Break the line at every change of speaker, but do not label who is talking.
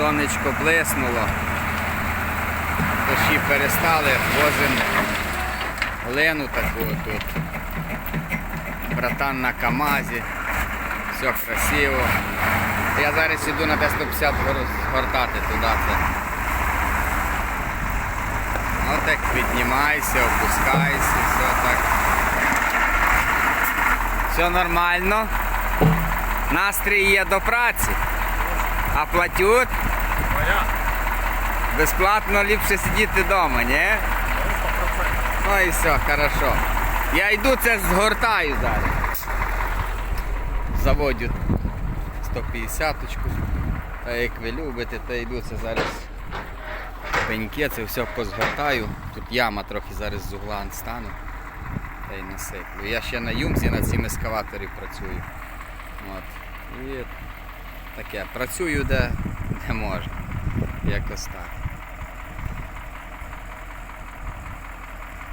сонечко блиснуло. Дощі перестали, возимо глину таку тут. Братан на Камазі. Все красиво. Я зараз іду на Т-150 гортати туди. Це. Отак піднімайся, опускайся, все так. Все нормально. Настрій є до праці. А платють
Моя.
безплатно ліпше сидіти вдома, ні? Ну і все, хорошо. Я йду це згортаю зараз. Заводю 150-очку. Та як ви любите, то йду це зараз пеньки, це все позгортаю. Тут яма трохи зараз з угла стану. Та й насиплю. Я ще на юмзі на цим ескаваторі працюю. От. І таке. Працюю де, де можна. Якось так.